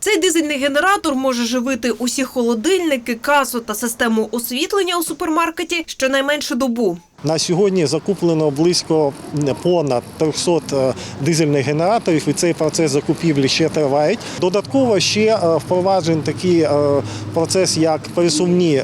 Цей дизельний генератор може живити усі холодильники, касу та систему освітлення у супермаркеті щонайменше добу. На сьогодні закуплено близько понад 300 е, дизельних генераторів, і цей процес закупівлі ще триває. Додатково ще е, впроваджений такий е, процес, як пересувні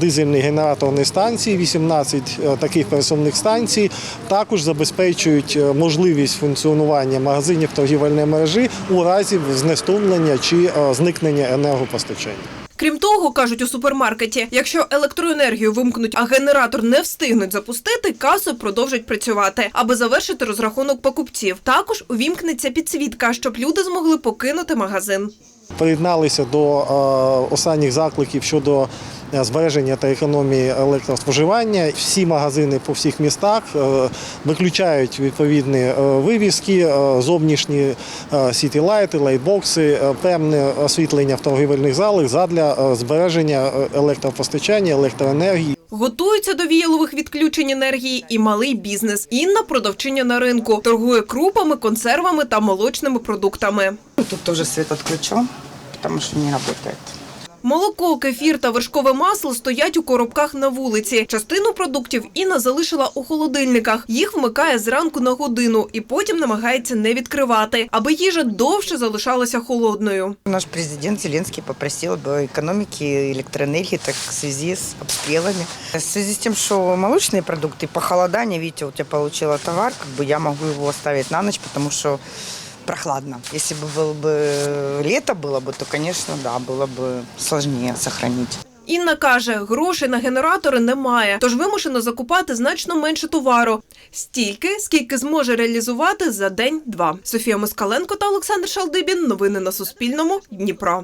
дизельні генераторні станції. 18 е, таких пересувних станцій також забезпечують можливість функціонування магазинів торгівельної мережі у разі знеструмлення чи зникнення енергопостачання. Крім того, кажуть у супермаркеті, якщо електроенергію вимкнуть, а генератор не встигнуть запустити, каси продовжать працювати, аби завершити розрахунок покупців. Також увімкнеться підсвітка, щоб люди змогли покинути магазин. приєдналися до е, останніх закликів щодо збереження та економії електроспоживання. Всі магазини по всіх містах е, виключають відповідні е, вивіски, е, зовнішні сітілайти, лайтбокси, е, певне освітлення в торгівельних залах задля збереження електропостачання, електроенергії. Готуються до віялових відключень енергії і малий бізнес. Інна продавчиня на ринку торгує крупами, консервами та молочними продуктами. Тут тоже свет отключен, потому что не работает. Молоко, кефір та вершкове масло стоять у коробках на вулиці. Частину продуктів Інна залишила у холодильниках. Їх вмикає зранку на годину і потім намагається не відкривати, аби їжа довше залишалася холодною. Наш президент Зеленский попросил об экономике электроэнергии так, в связи с обстрелами. В связи с тем, что молочные продукты, похолодание, видите, вот я получила товар, как бы я могу его оставить на ночь, потому что прохладно. Если бы было бы лето было бы, то, конечно, да, было бы сложнее сохранить. Інна каже, грошей на генератори немає, тож вимушено закупати значно менше товару. Стільки, скільки зможе реалізувати за день-два. Софія Москаленко та Олександр Шалдибін. Новини на Суспільному. Дніпро.